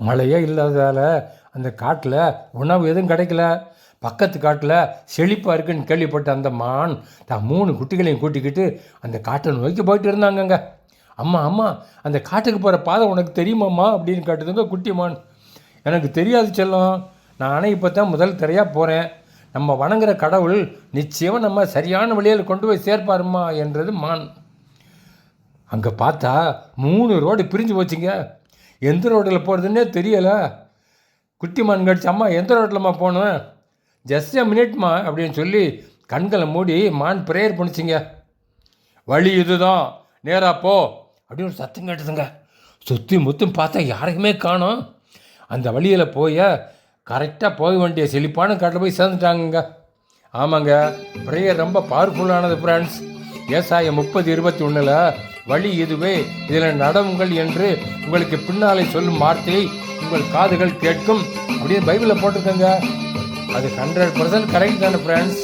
மழையே இல்லாததால் அந்த காட்டில் உணவு எதுவும் கிடைக்கல. பக்கத்து காட்டில் செழிப்பாக இருக்குன்னு கேள்விப்பட்ட அந்த மான் தான் மூணு குட்டிகளையும் கூட்டிக்கிட்டு அந்த காட்டை நோக்கி போயிட்டு இருந்தாங்கங்க. அம்மா அம்மா அந்த காட்டுக்கு போகிற பாதை உனக்கு தெரியுமாம்மா? அப்படின்னு கேட்டதுங்க குட்டி மான். எனக்கு தெரியாது செல்லம். நானே இப்போ தான் முதல் தரையாக போகிறேன் நம்ம வணங்குற கடவுள் நிச்சயம் நம்ம சரியான வழியில் கொண்டு போய் சேர்ப்பாருமா என்றது மான். அங்கே பார்த்தா மூணு ரோடு பிரிஞ்சு போச்சுங்க. எந்த ரோட்டில் போகிறதுன்னே தெரியலை. குட்டி மான் கடிச்சு அம்மா எந்த ரோட்டில்மா போகணும்? ஜஸ்ட் எ மினிட்மா அப்படின்னு சொல்லி கண்களை மூடி மான் ப்ரேயர் பண்ணிச்சிங்க. வழி இதுதான். நேராக போ. அப்படின்னு ஒரு சத்தம் கேட்டதுங்க. சுற்றி முத்தும் பார்த்தா யாரையுமே காணும். அந்த வழியில் போய் கரெக்டாக போக வேண்டிய செழிப்பான காட்டில் போய் சேர்ந்துட்டாங்கங்க. ஆமாங்க ப்ரேயர் ரொம்ப பவர்ஃபுல்லானது ஃப்ரெண்ட்ஸ் ஏசாயம் முப்பது இருபத்தி ஒன்றில் வழி இதுவே இதில் நடவுங்கள் என்று உங்களுக்கு பின்னாலே சொல்லும் வார்த்தையை உங்கள் காதுகள் கேட்கும். அப்படின்னு பைபிளில் போட்டிருக்கங்க. அது ஹண்ட்ரட் பர்சன்ட் கரெக்ட் தானே ஃப்ரெண்ட்ஸ்